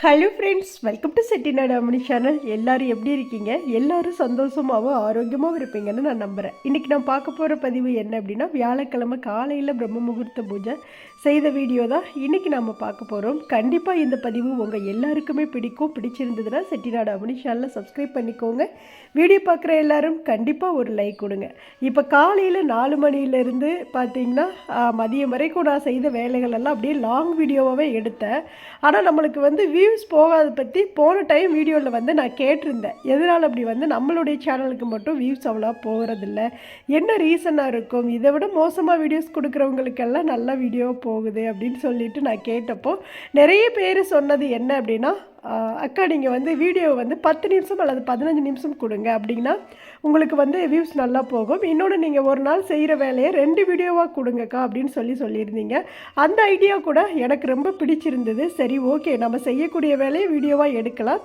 Hello friends welcome to Chettinad Ammani channel எல்லோரும் எப்படி இருக்கீங்க? எல்லாரும் சந்தோஷமாகவும் ஆரோக்கியமாகவும் இருப்பீங்கன்னு நான் நம்புகிறேன் இன்றைக்கி நான் பார்க்க போகிற பதிவு என்ன அப்படின்னா வியாழக்கிழமை காலையில் பிரம்ம முகூர்த்த பூஜை செய்த வீடியோ தான் இன்றைக்கி நம்ம பார்க்க போகிறோம் கண்டிப்பாக இந்த பதிவு உங்கள் எல்லாருக்குமே பிடிக்கும். பிடிச்சிருந்ததுன்னா செட்டிநாடு அம்மணி சேனலை சப்ஸ்கிரைப் பண்ணிக்கோங்க. வீடியோ பார்க்குற எல்லாரும் கண்டிப்பாக ஒரு லைக் கொடுங்க. இப்போ காலையில் நாலு மணியிலேருந்து பார்த்தீங்கன்னா மதியம் வரைக்கும் நான் செய்த வேலைகள் எல்லாம் அப்படியே லாங் வீடியோவாகவே எடுத்தேன். ஆனால் நம்மளுக்கு வந்து வியூஸ் போகாத பற்றி போன டைம் வீடியோவில் வந்து நான் கேட்டிருந்தேன். எதனால் அப்படி வந்து நம்மளுடைய சேனலுக்கு மட்டும் வியூஸ் அவ்வளோ போகிறதில்ல? என்ன ரீசனாக இருக்கும்? இதை விட மோசமாக வீடியோஸ் கொடுக்குறவங்களுக்கெல்லாம் நல்ல வீடியோ போகுது அப்படின்னு சொல்லிட்டு நான் கேட்டப்போ நிறைய பேர் சொன்னது என்ன அப்படின்னா அக்கா நீங்கள் வந்து வீடியோ வந்து பத்து நிமிஷம் அல்லது பதினஞ்சு நிமிஷம் கொடுங்க. அப்படின்னா உங்களுக்கு வந்து வியூஸ் நல்லா போகும். இன்னொன்று நீங்கள் ஒரு நாள் செய்கிற வேலையை ரெண்டு வீடியோவாக கொடுங்கக்கா அப்படின்னு சொல்லி சொல்லியிருந்தீங்க. அந்த ஐடியா கூட எனக்கு ரொம்ப பிடிச்சிருந்தது. சரி ஓகே நம்ம செய்யக்கூடிய வேலையை வீடியோவாக எடுக்கலாம்.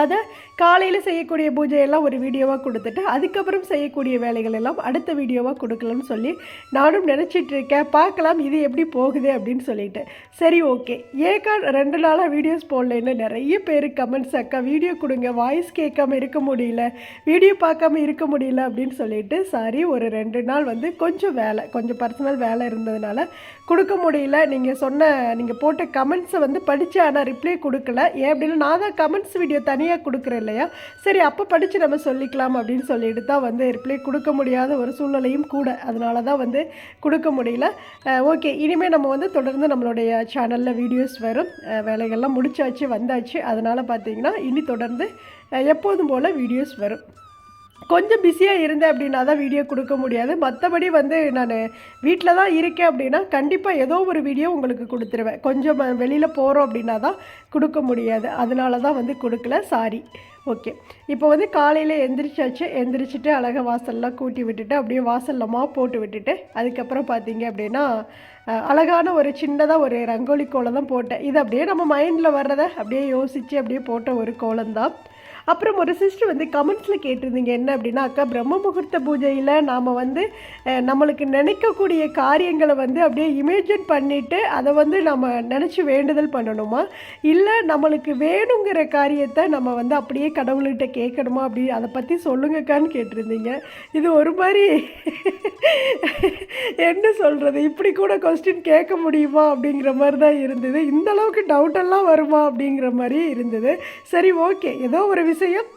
அதை காலையில் செய்யக்கூடிய பூஜையெல்லாம் ஒரு வீடியோவாக கொடுத்துட்டு அதுக்கப்புறம் செய்யக்கூடிய வேலைகள் எல்லாம் அடுத்த வீடியோவாக கொடுக்கலாம்னு சொல்லி நானும் நினச்சிட்டு இருக்கேன். பார்க்கலாம் இது எப்படி போகுது அப்படின்னு சொல்லிட்டு. சரி ஓகே. ஏக்கா ரெண்டு நாளாக வீடியோஸ் போடலன்னு நிறைய பேர் கமெண்ட்ஸ் அக்கா வீடியோ கொடுங்க. வாய்ஸ் கேட்காம இருக்க முடியல. வீடியோ பார்க்காம இருக்க முடியல. அப்படின்னு சொல்லிட்டு சாரி ஒரு ரெண்டு நாள் வந்து கொஞ்சம் வேலை கொஞ்சம் பர்சனல் வேலை இருந்ததுனால கொடுக்க முடியல. நீங்கள் சொன்ன நீங்கள் போட்ட கமெண்ட்ஸை வந்து படித்து ஆனால் ரிப்ளை கொடுக்கல. ஏன் அப்படின்னா நான் தான் கமெண்ட்ஸ் வீடியோ தனி தனியாக கொடுக்குற இல்லையா? சரி அப்போ படித்து நம்ம சொல்லிக்கலாம் அப்படின்னு சொல்லிட்டு தான் வந்து ரிப்ளை கொடுக்க முடியாத ஒரு சூழ்நிலையும் கூட அதனால தான் வந்து கொடுக்க முடியல. ஓகே இனிமேல் நம்ம வந்து தொடர்ந்து நம்மளுடைய சேனலில் வீடியோஸ் வரும். வேலைகள்லாம் முடிச்சாச்சு வந்தாச்சு. அதனால் பார்த்தீங்கன்னா இனி தொடர்ந்து எப்போதும் போல் வீடியோஸ் வரும். கொஞ்சம் பிஸியாக இருந்தேன் அப்படின்னா தான் வீடியோ கொடுக்க முடியாது. மற்றபடி வந்து நான் வீட்டில் தான் இருக்கேன் அப்படின்னா கண்டிப்பாக ஏதோ ஒரு வீடியோ உங்களுக்கு கொடுத்துருவேன். கொஞ்சம் வெளியில் போகிறோம் அப்படின்னா தான் கொடுக்க முடியாது. அதனால தான் வந்து கொடுக்கல. சாரி ஓகே இப்போ வந்து காலையில் எந்திரிச்சாச்சு. எந்திரிச்சிட்டு அழகாக வாசல்லாம் கூட்டி விட்டுட்டு அப்படியே வாசல்ல போட்டு விட்டுட்டு அதுக்கப்புறம் பார்த்தீங்க அப்படின்னா அழகான ஒரு சின்னதாக ஒரு ரங்கோலி கோலம் தான் போட்டேன். இது அப்படியே நம்ம மைண்டில் வர்றதை அப்படியே யோசித்து அப்படியே போட்ட ஒரு கோலம் தான் அப்புறம் ஒரு சிஸ்டர் வந்து கமெண்ட்ஸில் கேட்டிருந்தீங்க என்ன அப்படின்னா அக்கா பிரம்ம முகூர்த்த பூஜையில் நாம் வந்து நம்மளுக்கு நினைக்கக்கூடிய காரியங்களை வந்து அப்படியே இமேஜின் பண்ணிவிட்டு அதை வந்து நம்ம நினச்சி வேண்டுதல் பண்ணணுமா? இல்லை நம்மளுக்கு வேணுங்கிற காரியத்தை நம்ம வந்து அப்படியே கடவுள்கிட்ட கேட்கணுமா? அப்படி அதை பற்றி சொல்லுங்கக்கான்னு கேட்டிருந்தீங்க. இது ஒரு மாதிரி என்ன சொல்கிறது இப்படி கூட கொஸ்டின் கேட்க முடியுமா? அப்படிங்கிற மாதிரி தான் இருந்தது. இந்த அளவுக்கு டவுட்டெல்லாம் வருமா அப்படிங்கிற மாதிரி இருந்தது. சரி ஓகே ஏதோ ஒரு விஷயம் Sư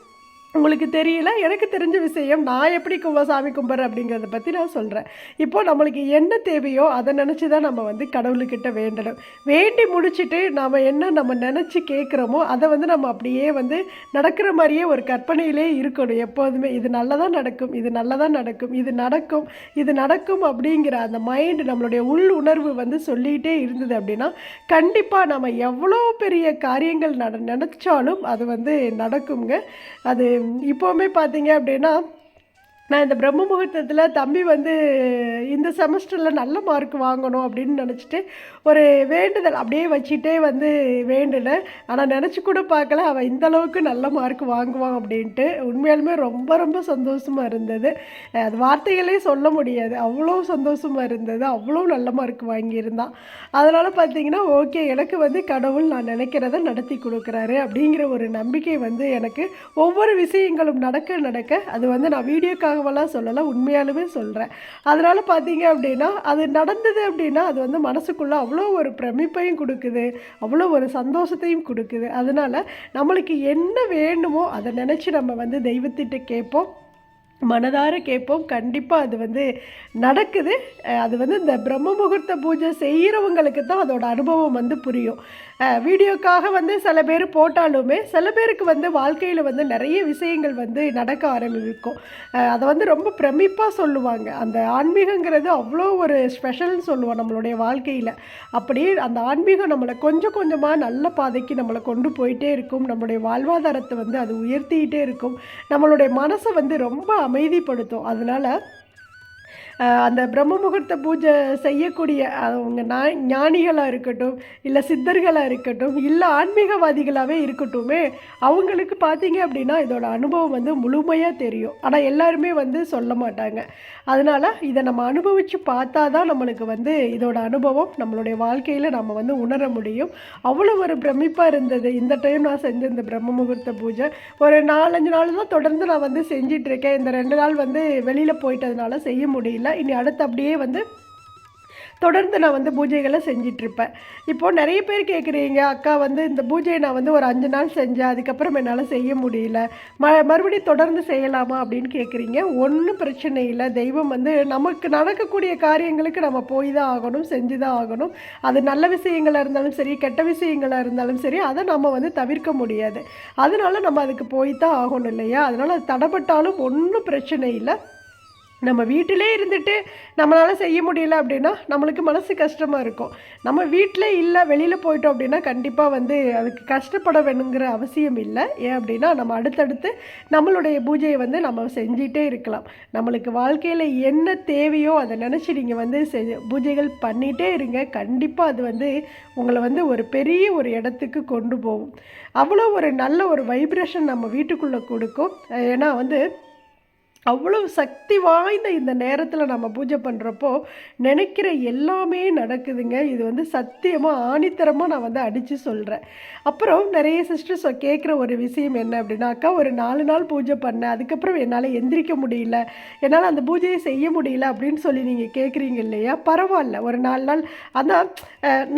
உங்களுக்கு தெரியல எனக்கு தெரிஞ்ச விஷயம் நான் எப்படி கும்ப சாமி கும்பிட்றேன் அப்படிங்கிறத பற்றி நான் சொல்கிறேன் இப்போது நம்மளுக்கு என்ன தேவையோ அதை நினச்சி தான் நம்ம வந்து கடவுள்கிட்ட வேண்டணும். வேண்டி முடிச்சுட்டு நாம் என்ன நம்ம நினச்சி கேட்குறோமோ அதை வந்து நம்ம அப்படியே வந்து நடக்கிற மாதிரியே ஒரு கற்பனையிலே இருக்கணும். எப்போதுமே இது நல்லதாக நடக்கும் இது நல்லதாக நடக்கும் இது நடக்கும் இது நடக்கும் அப்படிங்கிற அந்த மைண்டு நம்மளுடைய உள் உணர்வு வந்து சொல்லிகிட்டே இருந்தது அப்படின்னா கண்டிப்பாக நம்ம எவ்வளோ பெரிய காரியங்கள் நட நினச்சாலும் அது வந்து நடக்குங்க அது இப்போவுமே பார்த்தீங்க அப்படின்னா நான் இந்த பிரம்ம முகூர்த்தத்தில் தம்பி வந்து இந்த செமஸ்டரில் நல்ல மார்க் வாங்கணும் அப்படின்னு நினச்சிட்டு ஒரு வேண்டுதல் அப்படியே வச்சுட்டே வந்து வேண்டுனேன் ஆனால் நினச்சி கூட பார்க்கல. அவன் இந்த அளவுக்கு நல்ல மார்க் வாங்குவான் அப்படின்ட்டு. உண்மையாலுமே ரொம்ப ரொம்ப சந்தோஷமாக இருந்தது. அது வார்த்தைகளே சொல்ல முடியாது. அவ்வளோ சந்தோஷமாக இருந்தது. அவ்வளோ நல்ல மார்க் வாங்கியிருந்தான். அதனால் பார்த்தீங்கன்னா ஓகே எனக்கு வந்து கடவுள் நான் நினைக்கிறத நடத்தி கொடுக்குறாரு அப்படிங்கிற ஒரு நம்பிக்கை வந்து எனக்கு ஒவ்வொரு விஷயங்களும் நடக்க நடக்க அது வந்து நான் தகவலாக சொல்லலை உண்மையாலுமே சொல்கிறேன் அதனால் பார்த்தீங்க அப்படின்னா அது நடந்தது அப்படின்னா அது வந்து மனசுக்குள்ளே அவ்வளோ ஒரு பிரமிப்பையும் கொடுக்குது அவ்வளோ ஒரு சந்தோஷத்தையும் கொடுக்குது. அதனால் நம்மளுக்கு என்ன வேணுமோ அதை நினச்சி நம்ம வந்து தெய்வத்திட்ட கேட்போம் மனதார கேட்போம். கண்டிப்பாக அது வந்து நடக்குது. அது வந்து இந்த பிரம்ம முகூர்த்த பூஜை செய்கிறவங்களுக்கு தான் அதோட அனுபவம் வந்து புரியும். வீடியோக்காக வந்து சில பேர் போட்டாலுமே சில பேருக்கு வந்து வாழ்க்கையில் வந்து நிறைய விஷயங்கள் வந்து நடக்க ஆரம்பிக்கும். அதை வந்து ரொம்ப பிரமிப்பாக சொல்லுவாங்க. அந்த ஆன்மீகங்கிறது அவ்வளோ ஒரு ஸ்பெஷல்னு சொல்லுவோம் நம்மளுடைய வாழ்க்கையில். அப்படியே அந்த ஆன்மீகம் நம்மளை கொஞ்சம் கொஞ்சமாக நல்ல பாதைக்கு நம்மளை கொண்டு போயிட்டே இருக்கும். நம்மளுடைய வாழ்வாதாரத்தை வந்து அது உயர்த்திக்கிட்டே இருக்கும். நம்மளுடைய மனசை வந்து ரொம்ப அமைதிப்படுத்தும். அதனால் அந்த பிரம்ம முகூர்த்த பூஜை செய்யக்கூடிய அவங்க நா- ஞானிகளாக இருக்கட்டும் இல்லை சித்தர்களாக இருக்கட்டும் இல்லை ஆன்மீகவாதிகளாகவே இருக்கட்டுமே அவங்களுக்கு பார்த்தீங்க அப்படின்னா இதோட அனுபவம் வந்து முழுமையாக தெரியும். ஆனால் எல்லாருமே வந்து சொல்ல மாட்டாங்க. அதனால் இதை நம்ம அனுபவித்து பார்த்தா தான் நம்மளுக்கு வந்து இதோட அனுபவம் நம்மளுடைய வாழ்க்கையில் நம்ம வந்து உணர முடியும். அவ்வளோ ஒரு பிரமிப்பாக இருந்தது. இந்த டைம் நான் செஞ்ச இந்த பிரம்ம முகூர்த்த பூஜை. ஒரு நாலஞ்சு நாள் தான் தொடர்ந்து நான் வந்து செஞ்சிட்ருக்கேன் இந்த ரெண்டு நாள் வந்து வெளியில் போயிட்டதுனால செய்ய முடியல. இனி அடுத்து அப்படியே வந்து தொடர்ந்து நான் வந்து பூஜைகளை செஞ்சிட்ருப்பேன். இப்போது நிறைய பேர் கேட்குறீங்க அக்கா வந்து இந்த பூஜையை நான் வந்து ஒரு அஞ்சு நாள் செஞ்சேன் அதுக்கப்புறம் என்னால் செய்ய முடியல. ம மறுபடியும் தொடர்ந்து செய்யலாமா? அப்படின்னு கேட்குறீங்க. ஒன்றும் பிரச்சனை இல்லை. தெய்வம் வந்து நமக்கு நடக்கக்கூடிய காரியங்களுக்கு நம்ம போய் தான் ஆகணும் செஞ்சு தான் ஆகணும். அது நல்ல விஷயங்களாக இருந்தாலும் சரி கெட்ட விஷயங்களாக இருந்தாலும் சரி அதை நம்ம வந்து தவிர்க்க முடியாது. அதனால நம்ம அதுக்கு போய் தான் ஆகணும் இல்லையா? அதனால் அது தடைப்பட்டாலும் ஒன்றும் பிரச்சனை இல்லை. நம்ம வீட்டிலே இருந்துட்டு நம்மளால் செய்ய முடியல அப்படின்னா நம்மளுக்கு மனசு கஷ்டமாக இருக்கும். நம்ம வீட்டில் இல்லை வெளியில் போயிட்டோம் அப்படின்னா கண்டிப்பாக வந்து அதுக்கு கஷ்டப்பட வேணுங்கிற அவசியம் இல்லை. ஏன் அப்படின்னா நம்ம அடுத்தடுத்து நம்மளுடைய பூஜையை வந்து நம்ம செஞ்சிகிட்டே இருக்கலாம். நம்மளுக்கு வாழ்க்கையில் என்ன தேவையோ அதை நினச்சி நீங்கள் வந்து செ பூஜைகள் பண்ணிகிட்டே இருங்க. கண்டிப்பாக அது வந்து உங்களை வந்து ஒரு பெரிய ஒரு இடத்துக்கு கொண்டு போகும். அவ்வளோ ஒரு நல்ல ஒரு வைப்ரேஷன் நம்ம வீட்டுக்குள்ளே கொடுக்கும். ஏன்னா வந்து அவ்வளவு சக்தி வாய்ந்த இந்த நேரத்தில் நம்ம பூஜை பண்ணுறப்போ நினைக்கிற எல்லாமே நடக்குதுங்க. இது வந்து சத்தியமாக ஆணித்தரமாக நான் வந்து அடித்து சொல்கிறேன் அப்புறம் நிறைய சிஸ்டர்ஸ் கேட்குற ஒரு விஷயம் என்ன அப்படின்னாக்கா ஒரு நாலு நாள் பூஜை பண்ணேன் அதுக்கப்புறம் என்னால் எந்திரிக்க முடியல. என்னால் அந்த பூஜையை செய்ய முடியல அப்படின்னு சொல்லி நீங்கள் கேட்குறீங்க இல்லையா? பரவாயில்ல. ஒரு நாலு நாள் அதான்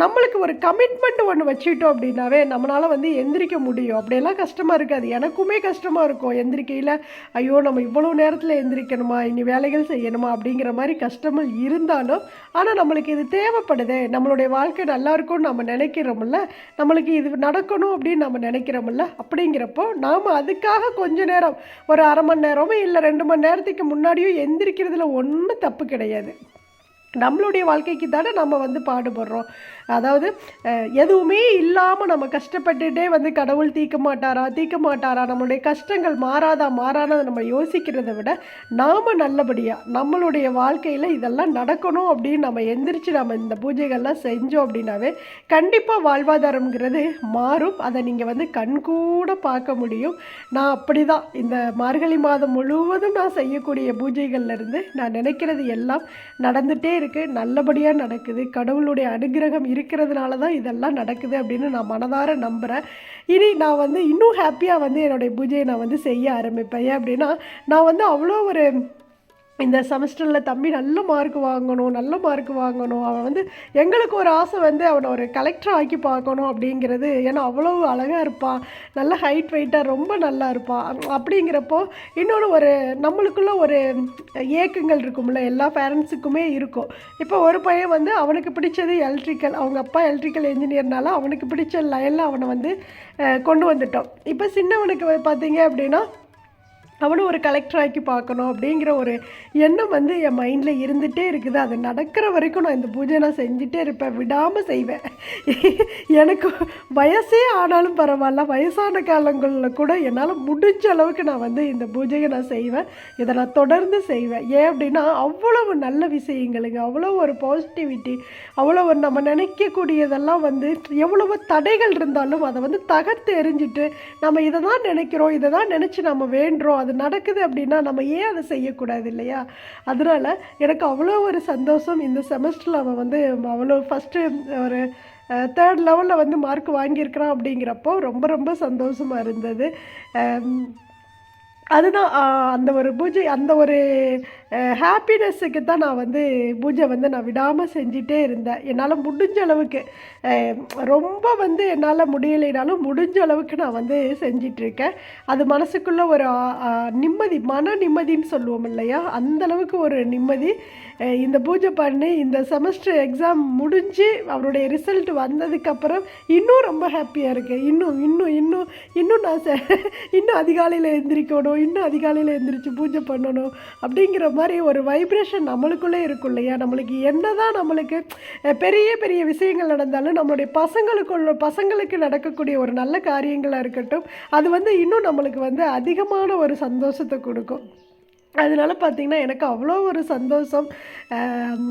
நம்மளுக்கு ஒரு கமிட்மெண்ட் ஒன்று வச்சுக்கிட்டோம் அப்படின்னாவே நம்மளால் வந்து எந்திரிக்க முடியும். அப்படியெல்லாம் கஷ்டமாக இருக்காது. எனக்குமே கஷ்டமாக இருக்கும் எந்திரிக்கையில். ஐயோ நம்ம இவ்வளோ நேரத்தில் எந்திரிக்கணுமா? இனி வேலைகள் செய்யணுமா? அப்படிங்கிற மாதிரி கஷ்டங்கள் இருந்தாலும் ஆனால் நம்மளுக்கு இது தேவைப்படுதே. நம்மளுடைய வாழ்க்கை நல்லா இருக்கும்னு நம்ம நினைக்கிறோம்ல. நம்மளுக்கு இது நடக்கணும் அப்படின்னு நம்ம நினைக்கிறோம்ல. அப்படிங்கிறப்போ நாம் அதுக்காக கொஞ்ச நேரம் ஒரு அரை மணி நேரமோ இல்லை ரெண்டு மணி நேரத்துக்கு முன்னாடியும் எந்திரிக்கிறதுல ஒன்றும் தப்பு கிடையாது. நம்மளுடைய வாழ்க்கைக்கு தானே நம்ம வந்து பாடுபடுறோம். அதாவது எதுவுமே இல்லாமல் நம்ம கஷ்டப்பட்டுட்டே வந்து கடவுள் தீர்க்க மாட்டாரா தீக்க மாட்டாரா நம்மளுடைய கஷ்டங்கள் மாறாதா மாறானதை நம்ம யோசிக்கிறதை விட நாம் நல்லபடியாக நம்மளுடைய வாழ்க்கையில் இதெல்லாம் நடக்கணும் அப்படின்னு நம்ம எந்திரிச்சு நம்ம இந்த பூஜைகள்லாம் செஞ்சோம் அப்படின்னாவே கண்டிப்பாக வாழ்வாதாரம்ங்கிறது மாறும். அதை நீங்கள் வந்து கண்கூட பார்க்க முடியும். நான் அப்படி தான் இந்த மார்கழி மாதம் முழுவதும் நான் செய்யக்கூடிய பூஜைகள்லேருந்து நான் நினைக்கிறது எல்லாம் நடந்துகிட்டே இருக்குது நல்லபடியாக நடக்குது கடவுளுடைய அனுகிரகம் இருக்கிறதுனால தான் இதெல்லாம் நடக்குது அப்படின்னு நான் மனதார நம்புகிறேன் இனி நான் வந்து இன்னும் ஹாப்பியாக வந்து என்னுடைய பூஜையை நான் வந்து செய்ய ஆரம்பிப்பேன். ஏன் அப்படின்னா நான் வந்து அவ்வளோ ஒரு இந்த செமஸ்டரில் தம்பி நல்ல மார்க் வாங்கணும் நல்ல மார்க் வாங்கணும். அவன் வந்து எங்களுக்கு ஒரு ஆசை வந்து அவனை ஒரு கலெக்டர் ஆக்கி பார்க்கணும் அப்படிங்கிறது. ஏன்னா அவ்வளோ அழகாக இருப்பான். நல்ல ஹைட் வெயிட்டாக ரொம்ப நல்லா இருப்பான். அப்படிங்கிறப்போ இன்னொன்று ஒரு நம்மளுக்குள்ள ஒரு ஏக்கங்கள் இருக்கும்ல. எல்லா பேரண்ட்ஸுக்குமே இருக்கும். இப்போ ஒரு பையன் வந்து அவனுக்கு பிடிச்சது எலக்ட்ரிக்கல் அவங்க அப்பா எலக்ட்ரிக்கல் இன்ஜினியர்னால அவனுக்கு பிடிச்ச லைனில் அவனை வந்து கொண்டு வந்துட்டோம். இப்போ சின்னவனுக்கு பார்த்தீங்க அப்படின்னா அவனும் ஒரு கலெக்டர் ஆக்கி பார்க்கணும் அப்படிங்கிற ஒரு எண்ணம் வந்து என் மைண்டில் இருந்துகிட்டே இருக்குது. அது நடக்கிற வரைக்கும் நான் இந்த பூஜை நான் செஞ்சுட்டே இருப்பேன். விடாமல் செய்வேன். எனக்கு வயசே ஆனாலும் பரவாயில்ல. வயசான காலங்களில் கூட என்னால் முடிஞ்ச அளவுக்கு நான் வந்து இந்த பூஜையை நான் செய்வேன். இதை நான் தொடர்ந்து செய்வேன். ஏன் அப்படின்னா அவ்வளவு நல்ல விஷயங்களுங்க. அவ்வளோ ஒரு பாசிட்டிவிட்டி அவ்வளோ ஒரு நம்ம நினைக்கக்கூடியதெல்லாம் வந்து எவ்வளவு தடைகள் இருந்தாலும் அதை வந்து தகர்த்து எரிஞ்சிட்டு நம்ம இதை தான் நினைக்கிறோம். இதை தான் நினச்சி நம்ம வேண்டுறோம். அது நடக்குது அப்படின்னா நம்ம ஏன் அதை செய்யக்கூடாது இல்லையா? அதனால் எனக்கு அவ்வளோ ஒரு சந்தோஷம். இந்த செமஸ்டரில் அவன் வந்து அவ்வளோ ஃபஸ்ட்டு ஒரு தேர்ட் லெவலில் வந்து மார்க் வாங்கியிருக்கிறான் அப்படிங்கிறப்போ ரொம்ப ரொம்ப சந்தோஷமாக இருந்தது. அதுதான் அந்த ஒரு பூஜை அந்த ஒரு ஹாப்பினஸ்ஸுக்கு தான் நான் வந்து பூஜை வந்து நான் விடாமல் செஞ்சிட்டே இருந்தேன். என்னால் முடிஞ்ச அளவுக்கு ரொம்ப வந்து என்னால் முடியலைனாலும் முடிஞ்ச அளவுக்கு நான் வந்து செஞ்சிட்ருக்கேன். அது மனசுக்குள்ளே ஒரு நிம்மதி மன நிம்மதின்னு சொல்லுவோம் இல்லையா? அந்த அளவுக்கு ஒரு நிம்மதி. இந்த பூஜை பண்ணி இந்த செமஸ்டர் எக்ஸாம் முடிஞ்சு அவருடைய ரிசல்ட் வந்ததுக்கப்புறம் இன்னும் ரொம்ப ஹாப்பியாக இருக்கேன் இன்னும் இன்னும் இன்னும் இன்னும் நான் செ- இன்னும் அதிகாலையில் எழுந்திரிக்கணும் இன்னும் அதிகாலையில் எழுந்திரிச்சு பூஜை பண்ணணும் அப்படிங்கிற மாதிரி மாதிரி ஒரு வைப்ரேஷன் நம்மளுக்குள்ளே இருக்கும் இல்லையா? நம்மளுக்கு என்ன தான் நம்மளுக்கு பெரிய பெரிய விஷயங்கள் நடந்தாலும் நம்மளுடைய பசங்களுக்குள்ள பசங்களுக்கு நடக்கக்கூடிய ஒரு நல்ல காரியங்களாக இருக்கட்டும் அது வந்து இன்னும் நம்மளுக்கு வந்து அதிகமான ஒரு சந்தோஷத்தை கொடுக்கும். அதனால பார்த்தீங்கன்னா எனக்கு அவ்வளோ ஒரு சந்தோஷம்.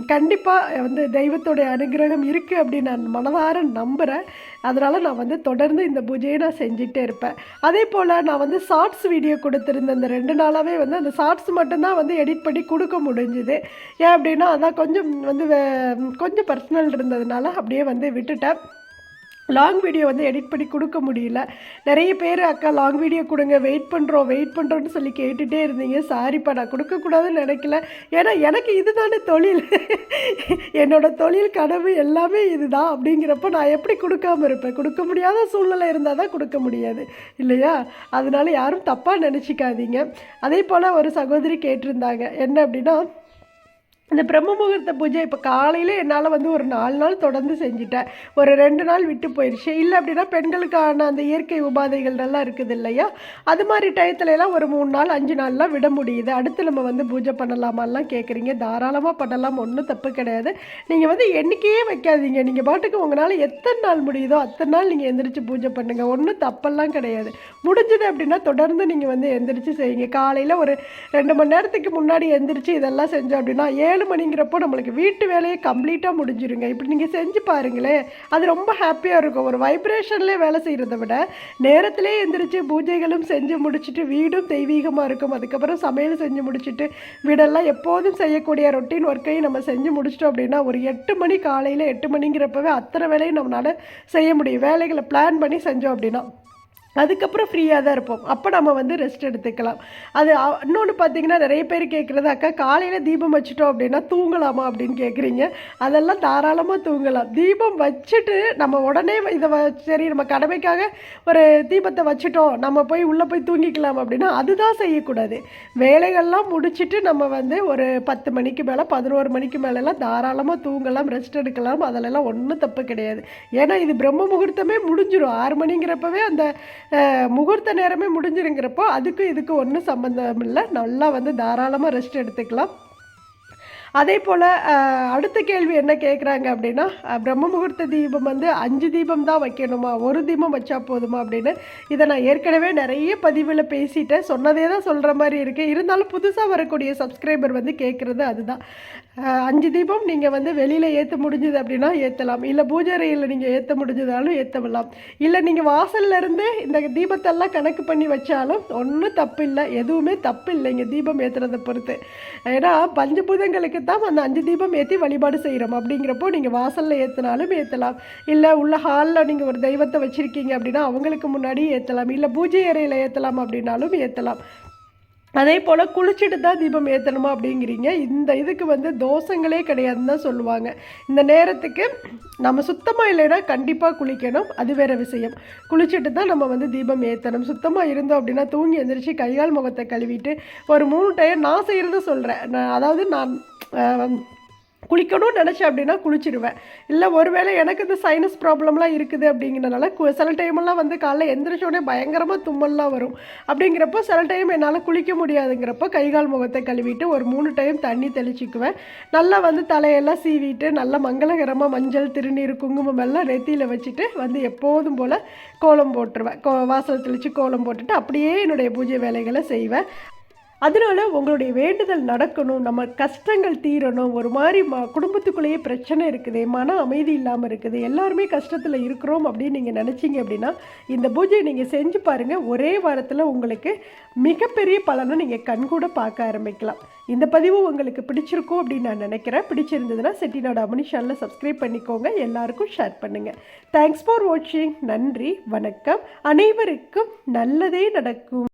கண்டிப்பாக வந்து தெய்வத்தோடைய அனுகிரகம் இருக்குது அப்படின்னு நான் மனதார நம்புகிறேன் அதனால் நான் வந்து தொடர்ந்து இந்த பூஜையை நான் செஞ்சுட்டே இருப்பேன். அதே போல் நான் வந்து ஷார்ட்ஸ் வீடியோ கொடுத்துருந்தேன். இந்த ரெண்டு நாளாகவே வந்து அந்த ஷார்ட்ஸ் மட்டும்தான் வந்து எடிட் பண்ணி கொடுக்க முடிஞ்சுது. ஏன் அப்படின்னா அதான் கொஞ்சம் வந்து வே- கொஞ்சம் பர்சனல் இருந்ததுனால அப்படியே வந்து விட்டுட்டேன். லாங் வீடியோ வந்து எடிட் பண்ணி கொடுக்க முடியல. நிறைய பேர் அக்கா லாங் வீடியோ கொடுங்க. வெயிட் பண்ணுறோம் வெயிட் பண்ணுறோன்னு சொல்லி கேட்டுகிட்டே இருந்தீங்க. சாரிப்பா நான் கொடுக்கக்கூடாதுன்னு நினைக்கல. ஏன்னா எனக்கு இதுதானே தொழில். என்னோட தொழில் கனவு எல்லாமே இதுதான். அப்படிங்கிறப்ப நான் எப்படி கொடுக்காம இருப்பேன்? கொடுக்க முடியாத சூழ்நிலை இருந்தால் தான் கொடுக்க முடியாது. இல்லையா? அதனால யாரும் தப்பாக நினச்சிக்காதீங்க. அதே போல் ஒரு சகோதரி கேட்டிருந்தாங்க. என்ன அப்படின்னா இந்த பிரம்ம முகூர்த்த பூஜை இப்போ காலையில் என்னால் வந்து ஒரு நாலு நாள் தொடர்ந்து செஞ்சுட்டேன். ஒரு ரெண்டு நாள் விட்டு போயிடுச்சு இல்லை அப்படின்னா பெண்களுக்கான அந்த இயற்கை உபாதைகள் எல்லாம் இருக்குது இல்லையா? அது மாதிரி டயத்துல எல்லாம் ஒரு மூணு நாள் அஞ்சு நாள்லாம் விட முடியுது. அடுத்து நம்ம வந்து பூஜை பண்ணலாமான்லாம் கேட்குறீங்க தாராளமாக பண்ணலாம். ஒன்றும் தப்பு கிடையாது. நீங்கள் வந்து எண்ணிக்கையே வைக்காதீங்க. நீங்கள் பாட்டுக்கு உங்களால் எத்தனை நாள் முடியுதோ அத்தனை நாள் நீங்கள் எந்திரிச்சு பூஜை பண்ணுங்கள் ஒன்றும் தப்பெல்லாம் கிடையாது. முடிஞ்சது அப்படின்னா தொடர்ந்து நீங்கள் வந்து எந்திரிச்சு செய்யுங்க. காலையில் ஒரு ரெண்டு மணி நேரத்துக்கு முன்னாடி எந்திரிச்சு இதெல்லாம் செஞ்சோம் அப்படின்னா ஏழு மணிங்கிறப்போ நம்மளுக்கு வீட்டு வேலையை கம்ப்ளீட்டாக முடிஞ்சிருங்க. இப்படி நீங்கள் செஞ்சு பாருங்களேன் அது ரொம்ப ஹாப்பியாக இருக்கும். ஒரு வைப்ரேஷன்லேயே வேலை செய்கிறத விட நேரத்திலே எந்திரிச்சு பூஜைகளும் செஞ்சு முடிச்சுட்டு வீடும் தெய்வீகமாக இருக்கும். அதுக்கப்புறம் சமையல் செஞ்சு முடிச்சுட்டு வீடெல்லாம் எப்போதும் செய்யக்கூடிய ரொட்டீன் ஒர்க்கையும் நம்ம செஞ்சு முடிச்சிட்டோம் அப்படின்னா ஒரு எட்டு மணி காலையில் எட்டு மணிங்கிறப்பவே அத்தனை வேலையும் நம்மளால் செய்ய முடியும். வேலைகளை பிளான் பண்ணி செஞ்சோம் அப்படின்னா. அதுக்கப்புறம் ஃப்ரீயாக தான் இருப்போம். அப்போ நம்ம வந்து ரெஸ்ட் எடுத்துக்கலாம். அது இன்னொன்று பார்த்தீங்கன்னா நிறைய பேர் கேட்குறது அக்கா காலையில் தீபம் வச்சுட்டோம் அப்படின்னா தூங்கலாமா? அப்படின்னு கேட்குறீங்க அதெல்லாம் தாராளமாக தூங்கலாம். தீபம் வச்சுட்டு நம்ம உடனே இதை வ சரி நம்ம கடமைக்காக ஒரு தீபத்தை வச்சுட்டோம். நம்ம போய் உள்ளே போய் தூங்கிக்கலாம் அப்படின்னா அதுதான் செய்யக்கூடாது. வேலைகள்லாம் முடிச்சுட்டு நம்ம வந்து ஒரு பத்து மணிக்கு மேலே பதினோரு மணிக்கு மேலெல்லாம் தாராளமாக தூங்கலாம் ரெஸ்ட் எடுக்கலாம். அதிலெல்லாம் ஒன்றும் தப்பு கிடையாது. ஏன்னா இது பிரம்ம முகூர்த்தமே முடிஞ்சிடும் ஆறு மணிங்கிறப்பவே அந்த முகூர்த்த நேரமே முடிஞ்சிருங்கிறப்போ அதுக்கும் இதுக்கும் ஒன்றும் சம்மந்தம் இல்லை. நல்லா வந்து தாராளமாக ரெஸ்ட் எடுத்துக்கலாம். அதே போல் அடுத்த கேள்வி என்ன கேட்குறாங்க அப்படின்னா பிரம்ம முகூர்த்த தீபம் வந்து அஞ்சு தீபம் தான் வைக்கணுமா? ஒரு தீபம் வச்சா போதுமா அப்படின்னு. இதை நான் ஏற்கனவே நிறைய பதிவில் பேசிட்டேன். சொன்னதே தான் சொல்கிற மாதிரி இருக்குது இருந்தாலும் புதுசாக வரக்கூடிய சப்ஸ்கிரைபர் வந்து கேட்குறது அதுதான். அஞ்சு தீபம் நீங்கள் வந்து வெளியில் ஏற்ற முடிஞ்சது அப்படின்னா ஏற்றலாம் இல்லை பூஜை அறையில் நீங்கள் ஏற்ற முடிஞ்சதாலும் ஏற்றலாம் இல்லை நீங்கள் வாசல்ல இருந்து இந்த தீபத்தெல்லாம் கணக்கு பண்ணி வச்சாலும் ஒன்றும் தப்பு இல்லை எதுவுமே தப்பு இல்லைங்க தீபம் ஏற்றுறதை பொறுத்து. ஏன்னா பஞ்சபூதங்களுக்கு தான் அந்த அஞ்சு தீபம் ஏற்றி வழிபாடு செய்கிறோம் அப்படிங்கிறப்போ நீங்கள் வாசலில் ஏற்றினாலும் ஏற்றலாம் இல்லை உள்ள ஹாலில் நீங்கள் ஒரு தெய்வத்தை வச்சுருக்கீங்க அப்படின்னா அவங்களுக்கு முன்னாடி ஏற்றலாம் இல்லை பூஜை அறையில் ஏற்றலாம் அப்படின்னாலும் ஏற்றலாம் அதே போல் குளிச்சுட்டு தான் தீபம் ஏற்றணுமா அப்படிங்கிறீங்க. இந்த இதுக்கு வந்து தோஷங்களே கிடையாதுன்னு தான் சொல்லுவாங்க. இந்த நேரத்துக்கு நம்ம சுத்தமாக இல்லைன்னா கண்டிப்பாக குளிக்கணும். அது வேறு விஷயம். குளிச்சுட்டு தான் நம்ம வந்து தீபம் ஏற்றணும் சுத்தமாக இருந்தோம் அப்படின்னா தூங்கி எந்திரிச்சு கைகால் முகத்தை கழுவிட்டு ஒரு மூணு டைம் நான் செய்கிறத சொல்கிறேன் நான் அதாவது நான் குளிக்கணும்னு நினச்சேன் அப்படின்னா குளிச்சிடுவேன். இல்லை ஒருவேளை எனக்கு இந்த சைனஸ் ப்ராப்ளம்லாம் இருக்குது அப்படிங்கிறனால கு- சில டைமெல்லாம் வந்து காலைல எந்திரிச்சோடனே பயங்கரமாக தும்மல்லாம் வரும். அப்படிங்கிறப்போ சில டைம் என்னால் குளிக்க முடியாதுங்கிறப்போ கை கால் முகத்தை கழுவிட்டு ஒரு மூணு டைம் தண்ணி தெளிச்சிக்குவேன். நல்லா வந்து தலையெல்லாம் சீவிட்டு நல்லா மங்களகரமாக மஞ்சள் திருநீர் குங்குமம் எல்லாம் நெத்தியில் வச்சுட்டு வந்து எப்போதும் போல் கோலம் போட்டுருவேன். கோ வாசல் தெளித்து கோலம் போட்டுட்டு அப்படியே என்னுடைய பூஜை வேலைகளை செய்வேன். அதனால உங்களுடைய வேண்டுதல் நடக்கணும் நம்ம கஷ்டங்கள் தீரணும் ஒரு மாதிரி ம குடும்பத்துக்குள்ளேயே பிரச்சனை இருக்குது மன அமைதி இல்லாமல் இருக்குது எல்லாருமே கஷ்டத்தில் இருக்கிறோம் அப்படின்னு நீங்கள் நினச்சிங்க அப்படின்னா இந்த பூஜையை நீங்கள் செஞ்சு பாருங்கள் ஒரே வாரத்தில் உங்களுக்கு மிகப்பெரிய பலனை நீங்கள் கண்கூட பார்க்க ஆரம்பிக்கலாம். இந்த பதிவு உங்களுக்கு பிடிச்சிருக்கும் அப்படின்னு நான் நினைக்கிறேன். பிடிச்சிருந்ததுன்னா செட்டிநாடு அமனி சேனலில் சப்ஸ்கிரைப் பண்ணிக்கோங்க. எல்லாருக்கும் ஷேர் பண்ணுங்கள் தேங்க்ஸ் ஃபார் வாட்சிங் நன்றி வணக்கம். அனைவருக்கும் நல்லதே நடக்கும்.